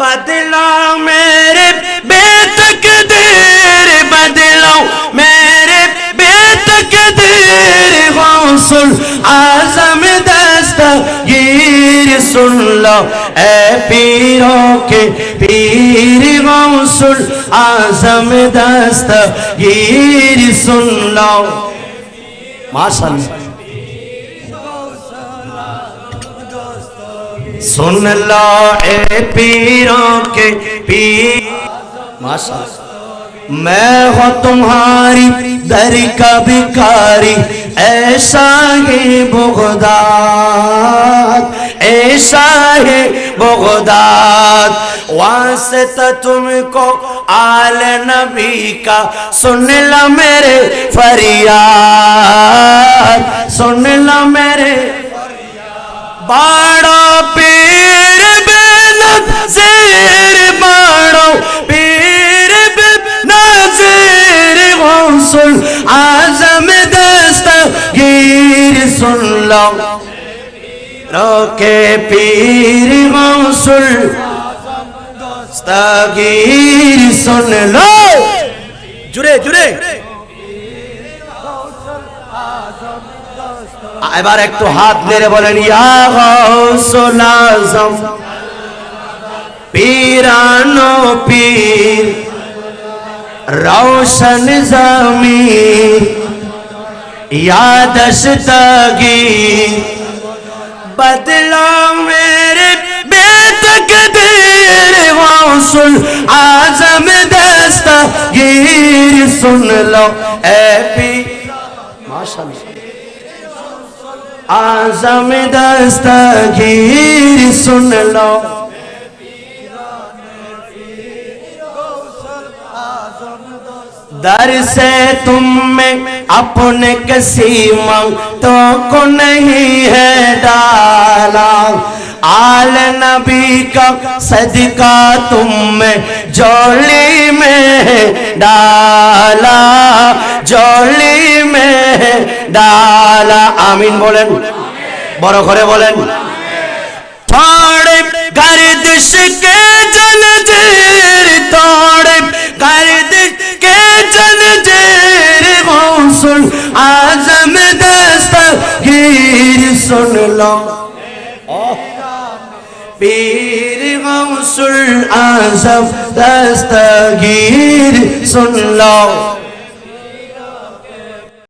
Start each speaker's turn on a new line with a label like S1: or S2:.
S1: बदलाओ मेरे बेतकदीर बदलाओ मेरे बेतकदीर गौसुल आजम दस्तगीर सुन लो ए पीरों के पीर गौसुल आजम दस्तगीर सुन लो माशाल्लाह سن اللہ اے پیروں کے پیر۔ میں ہو تمہاری در کا بکاری ایسا ہی بغداد ایسا ہی بغداد۔ واسطہ تم کو آل نبی کا۔ سن لو میرے فریاد سن لا میرے باڑوں রসুল আজম দস্তগীর সুনল রকে পীর মৌসুল দস্তগীর সুনল জুড়ে জুড়ে। এবার একটু হাত মেরে বলেন, ইয়া গৌসুল আজম, পীরানো روشن زمین یادش تاگی بدلا میرے بے تقدیر وصل عظم دستا گیر سن لو اے پی ماشاءاللہ عظم دستا گیر سن لو در سے تم میں اپنے کسی منگتوں کو نہیں ہے ڈالا آل نبی کا صدقہ تم میں جولی میں ڈالا جولی میں ڈالا آمین بولیں بڑو کھڑے بولیں پھاڑ گردش के جن করলাম পীর গৌসুল আজম দস্তগীর শুনলাম।